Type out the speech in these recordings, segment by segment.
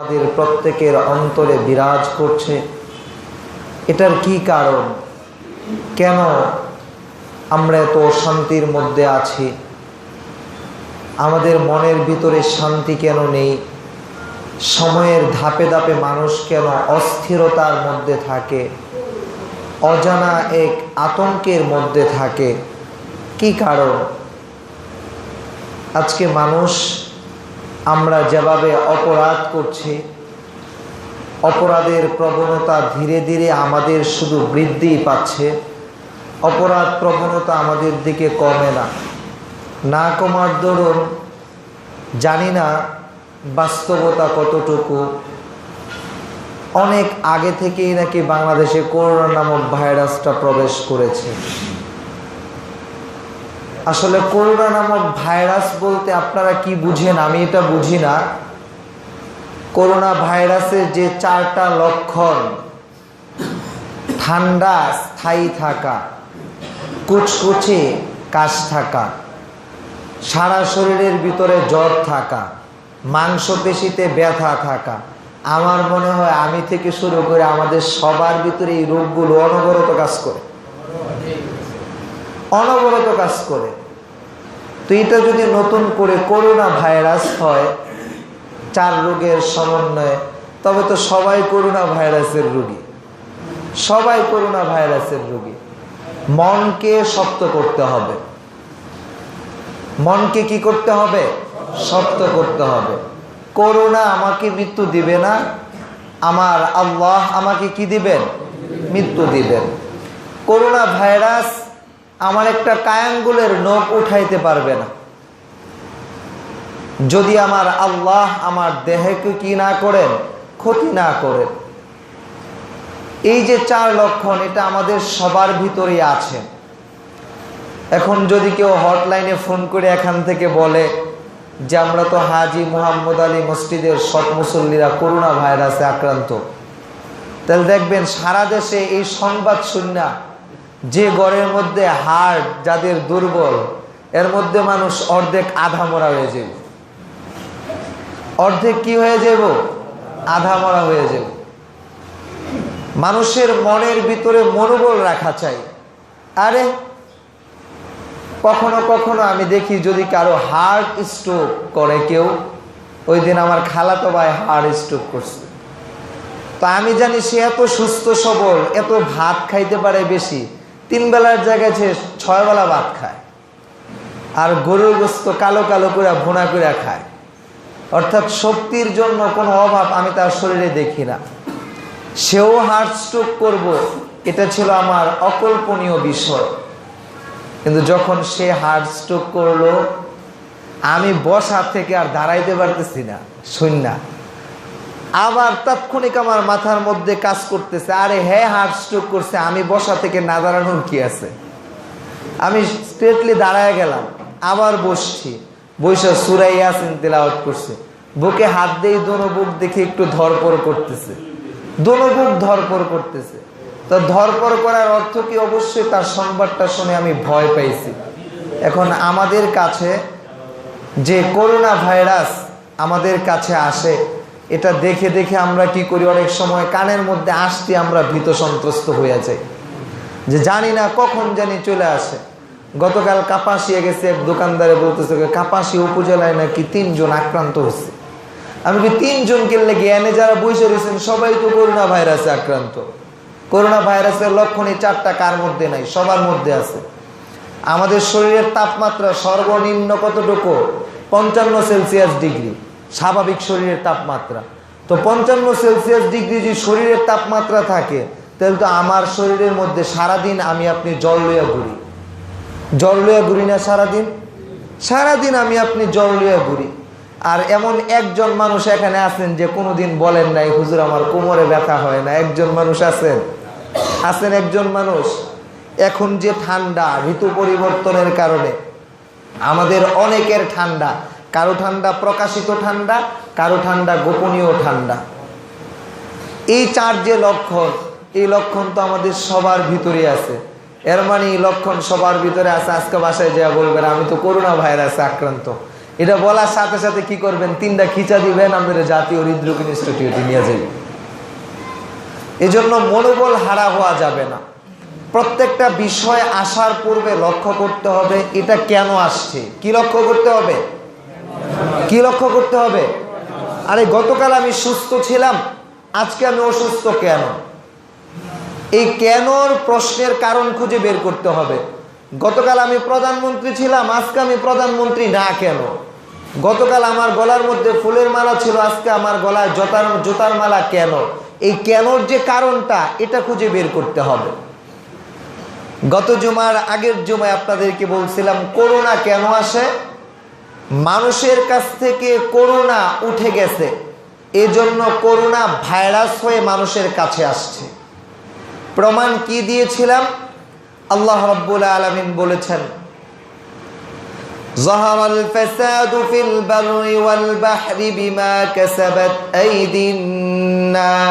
আমাদের প্রত্যেকের অন্তরে বিরাজ করছে। এটার কি কারণ? কেন আমরা এত শান্তির মধ্যে আছি? আমাদের মনের ভিতরে শান্তি কেন নেই? সময়ের ধাপে ধাপে মানুষ কেন অস্থিরতার মধ্যে থাকে? অজানা এক আতঙ্কের মধ্যে থাকে। কি কারণ? আজকে মানুষ আমরা যেভাবে অপরাধ করছি, অপরাধের প্রবণতা ধীরে ধীরে আমাদের শুধু বৃদ্ধি পাচ্ছে, অপরাধ প্রবণতা আমাদের দিকে কমে না। না কমার দরুন জানি না বাস্তবতা কতটুকু। অনেক আগে থেকেই নাকি বাংলাদেশে করোনা নামক ভাইরাসটা প্রবেশ করেছে। আসলে করোনা নামক ভাইরাস বলতে আপনারা কি বুঝেন? আমি এটা বুঝি না। করোনা ভাইরাসের যে চারটা লক্ষণ, ঠান্ডা, স্থায়ী থাকা, কুচকুচে, কাশ থাকা, সারা শরীরের ভিতরে জ্বর থাকা, মাংসপেশিতে ব্যথা থাকা, আমার মনে হয় আমি থেকে শুরু করে আমাদের সবার ভিতরে এই রোগগুলো অনবরত কাজ করে। অনবরত কাজ করে। তো এটা যদি নতুন করে করোনা ভাইরাস হয়, চার রোগের সমন্বয়ে, তবে তো সবাই করোনা ভাইরাসের রোগী। সবাই করোনা ভাইরাসের রোগী। মনকে শক্ত করতে হবে। মনকে কি করতে হবে? শক্ত করতে হবে। করোনা আমাকে মৃত্যু দিবে না, আমার আল্লাহ আমাকে কি দিবেন? মৃত্যু দিবেন। করোনা ভাইরাস আমার একটা কায়াঙ্গুলের নখ উঠাইতে পারবে না। যদি আমার আল্লাহ আমার দেহকে কি না করেন, ক্ষতি না করেন। এই যে চার লক্ষণ, এটা আমাদের সবার ভিতরেই আছে। এখন যদি কেউ হটলাইনে ফোন করে এখান থেকে বলে যে আমরা তো হাজি মোহাম্মদ আলী মসজিদের সব মুসল্লিরা করোনা ভাইরাসে আক্রান্ত, তাহলে দেখবেন সারা দেশে এই সংবাদ শুননা যে গড়ের মধ্যে হাড় যাদের দুর্বল, এর মধ্যে মানুষ অর্ধেক আধা মরা হয়ে যাব অর্ধেক কি হয়ে যাব আধা মরা হয়ে যাব মানুষের মনের ভিতরে মনোবল রাখা চাই। আরে, কখনো কখনো আমি দেখি যদি কারও হার্ট স্ট্রোক করে কেউ, ওই দিন আমার খালাতো ভাই হার্ট স্ট্রোক করছে। তো আমি জানি সে এত সুস্থ সবল, এত ভাত খাইতে পারে বেশি তিন বেলার জায়গায় সে ছয় বেলা ভাত খায়। আর গরুর গোস্ত কালো কালো করে ভুনা করে খায়। অর্থাৎ শক্তির জন্য কোনো অভাব আমি তার শরীরে দেখি না। সেও হার্ট স্ট্রোক করব, এটা ছিল আমার অকল্পনীয় বিষয়। কিন্তু যখন সে হার্ট স্ট্রোক করল, আমি বসা থেকে আর দাঁড়াইতে পারতেছি না, শূন্যা। আবার তাৎক্ষণিক আমার মাথার মধ্যে কাজ করতেছে। আরে হ্যাঁ হার্ট স্ট্রোক করছে, আমি বসা থেকে না দাঁড়ানোর কি আছে? আমি স্ট্রেটলি দাঁড়ায় গেলাম, আবার বসছি। বৈশা সুরাই আসেন তেলাওয়াত করছে। বুকে হাত দিয়ে দোনো বুক দেখে একটু ধরপর করতেছে। দোনো বুক ধরপর করতেছে। তো ধরপর করার অর্থ কি? অবশ্যই তার সংবাদটা শুনে আমি ভয় পাইছি। এখন আমাদের কাছে যে করোনা ভাইরাস আমাদের কাছে আসে এটা দেখে দেখে আমরা কি করি? অনেক সময় কানের মধ্যে আসতে আমরা ভীত সন্ত্রস্ত হয়ে যাই। যে জানি না কখন জানি চলে আসে। গতকাল কাপাসিয়ে গেছে, এক দোকানদারে বলতেছে কাপাসি উপজেলায় নাকি তিনজন আক্রান্ত হয়েছে। আমি কি তিনজনকে লেগে এনে যারা বসে রয়েছেন, সবাই তো করোনা ভাইরাসে আক্রান্ত। করোনা ভাইরাসের লক্ষণ এই চারটা কার মধ্যে নাই, সবার মধ্যে আছে। আমাদের শরীরের তাপমাত্রা সর্বনিম্ন কতটুকু? পঞ্চান্ন সেলসিয়াস ডিগ্রি। স্বাভাবিক শরীরের তাপমাত্রা। তো পঞ্চান্ন সেলসিয়াস ডিগ্রি যদি শরীরের তাপমাত্রা থাকে, তাহলে তো আমার শরীরের মধ্যে সারাদিন আমি আপনি জল লইয়া ঘুরি। জল লইয়া ঘুরি না সারাদিন? সারাদিন আমি আপনি জল লইয়া ঘুরি। আর এমন একজন মানুষ এখানে আছেন যে কোনোদিন বলেন নাই, হুজুর, আমার কোমরে ব্যথা হয় না। একজন মানুষ আছেন? আছেন একজন মানুষ? এখন যে ঠান্ডা, ঋতু পরিবর্তনের কারণে। আমাদের অনেকের ঠান্ডা। কারও ঠান্ডা প্রকাশিত ঠান্ডা, কারও ঠান্ডা গোপনীয় ঠান্ডা। এই চার যে লক্ষণ, এই লক্ষণ তো আমাদের সবার ভিতরে আছে। এর মানে এই লক্ষণ সবার ভিতরে আছে, আজকে বাসায় যা বলবেন, আমি তো করোনা ভাইরাসে আক্রান্ত। এটা বলার সাথে সাথে কি করবেন? তিনটা খিচা দিবেন আমাদের জাতীয় হৃদরোগ ইনস্টিটিউটে নিয়ে যাবেন এজন্য মনোবল হারা হওয়া যাবে না। প্রত্যেকটা বিষয় আসার পূর্বে লক্ষ্য করতে হবে, এটা কেন আসছে? কি লক্ষ্য করতে হবে? কি লক্ষ্য করতে হবে? আরে, গতকাল আমি সুস্থ ছিলাম, আজকে আমি অসুস্থ কেন? এই কেনর প্রশ্নের কারণ খুঁজে বের করতে হবে। গতকাল আমি প্রধানমন্ত্রী ছিলাম, আজকে আমি প্রধানমন্ত্রী না কেন? গতকাল আমার গলার মধ্যে ফুলের মালা ছিল, আজকে আমার গলায় জোতার জোতার মালা কেন? এই কেনর যে কারণটা, এটা খুঁজে বের করতে হবে। গত জুমার আগের জুমায় আপনাদেরকে বলছিলাম, করোনা কেন আসে? মানুষের কাছ থেকে করোনা উঠে গেছে এজন্য করোনা ভাইরাস হয়ে মানুষের কাছে আসছে প্রমাণ কি দিয়েছিলাম আল্লাহ রব্বুল আলমিন বলেছেন ظهر الفساد في البر والبحر بما كسبت أيدي الناس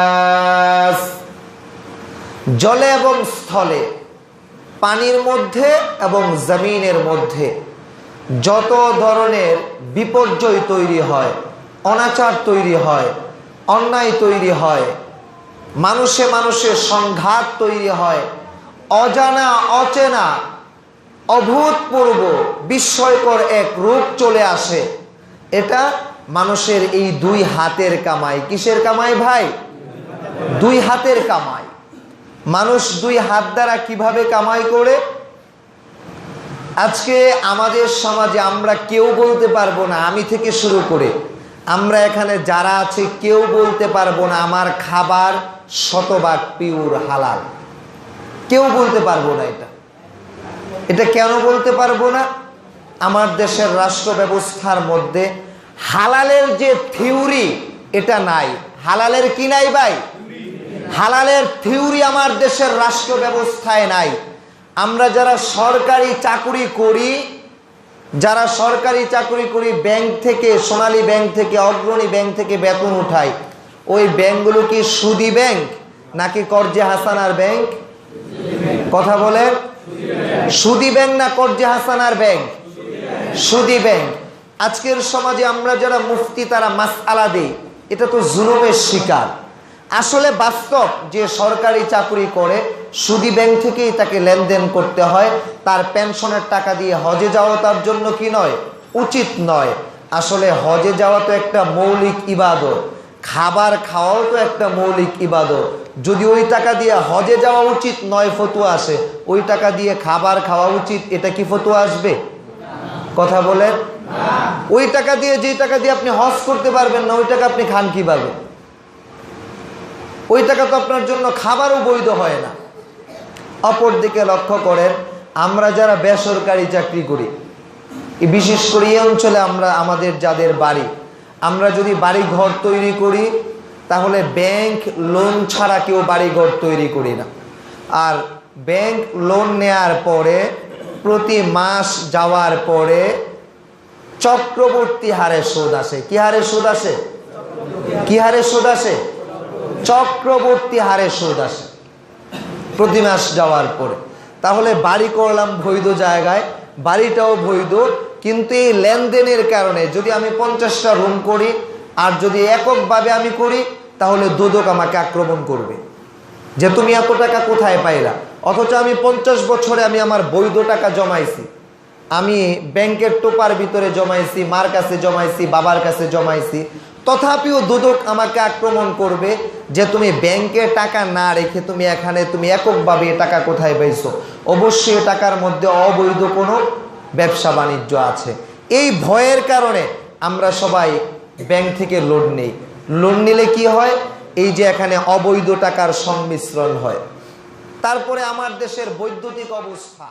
জলে এবং স্থলে পানির মধ্যে এবং জমিনের মধ্যে যত ধরনের বিপর্যয় তৈরি হয়, অনাচার তৈরি হয়, অন্যায় তৈরি হয়, মানুষে মানুষের সংঘাত তৈরি হয়, অজানা, অচেনা, অভূতপূর্ব, বিস্ময়কর এক রূপ চলে আসে। এটা মানুষের এই দুই হাতের কামাই। কিসের কামাই ভাই? দুই হাতের কামাই। মানুষ দুই হাত দ্বারা কীভাবে কামাই করে? আজকে আমাদের সমাজে আমরা কেউ বলতে পারব না, আমি থেকে শুরু করে। আমরা এখানে যারা আছে, কেউ বলতে পারব না, আমার খাবার শতভাগ পিওর হালাল। কেউ বলতে পারব না এটা। এটা কেন বলতে পারব না? আমার দেশের রাষ্ট্র ব্যবস্থার মধ্যে হালালের যে থিওরি এটা নাই। হালালের কি নাই ভাই? হালালের থিওরি আমার দেশের রাষ্ট্র ব্যবস্থায় নাই। আমরা যারা সরকারি চাকুরি করি, যারা সরকারি চাকুরি করি, ব্যাংক থেকে, সোনালী ব্যাংক থেকে, অগ্রণী ব্যাংক থেকে বেতন উঠাই, ওই ব্যাংকগুলো কি সুদি ব্যাংক নাকি কর্জে হাসানার ব্যাংক? কথা বলেন। সুদি ব্যাংক না কর্জে হাসানার ব্যাংক? সুদি ব্যাংক। আজকের সমাজে আমরা যারা মুফতি, তারা মাস আলা দেই, এটা তো জুলুমের শিকার। আসলে বাস্তব যে সরকারি চাকরি করে, সুদি ব্যাংক থেকেই তাকে লেনদেন করতে হয়। তার পেনশনের টাকা দিয়ে হজে যাওয়া তার জন্য কি নয়? উচিত নয়। আসলে হজে যাওয়া তো একটা মৌলিক ইবাদত। খাবার খাওয়াও তো একটা মৌলিক ইবাদত। যদি ওই টাকা দিয়ে হজে যাওয়া উচিত নয়, ফতুয়া আসে, ওই টাকা দিয়ে খাবার খাওয়া উচিত, এটা কি ফতুয়া আসবে? কথা বলেন? ওই টাকা দিয়ে যে টাকা দিয়ে আপনি হজ করতে পারবেন না, ওই টাকা আপনি খান কীভাবে? ওই টাকা তো আপনার জন্য খাবারও বৈধ হয় না। অপর দিকে লক্ষ্য করেন, আমরা যারা বেসরকারি চাকরি করি বিশেষ করে এই অঞ্চলে আমরা আমাদের যাদের বাড়ি, আমরা যদি বাড়ি ঘর তৈরি করি, তাহলে ব্যাংক লোন ছাড়া কেউ বাড়ি ঘর তৈরি করি না। আর ব্যাংক লোন নেয়ার পরে, প্রতি মাস যাওয়ার পরে চক্রবর্তী হারে সুদ আসে। কি হারে সুদ আসে? কি হারে সুদ আসে? চক্রবর্তী হারে সুদ আসে। প্রতি মাস যাওয়ার পরে। তাহলে বাড়ি করলাম বৈধ জায়গায়, বাড়িটাও বৈধ, কিন্তু এই লেনদেনের কারণে যদি আমি পঞ্চাশটা রুম করি, আর যদি এককভাবে আমি করি, তাহলে দুদক আমাকে আক্রমণ করবে। যে তুমি এত টাকা কোথায় পাইলা? অথচ আমি পঞ্চাশ বছরে আমি আমার বৈধ টাকা জমাইছি। আমি ব্যাংকের টোপার ভিতরে জমাইছি, মার কাছে জমাইছি, বাবার কাছে জমাইছি। তথাপিও দুদক আমাকে আক্রমণ করবে যে তুমি ব্যাংকে টাকা না রেখে তুমি এখানে তুমি এককভাবে টাকা কোথায় পাইছো। অবশ্যই টাকার মধ্যে অবৈধ কোনো ব্যবসা বাণিজ্য আছে। এই ভয়ের কারণে আমরা সবাই ব্যাংক থেকে লোন নেই। লোন নিলে কি হয়? এই যে এখানে অবৈধ টাকার সংমিশ্রণ হয়। তারপরে আমার দেশের বৈদ্যুতিক অবস্থা।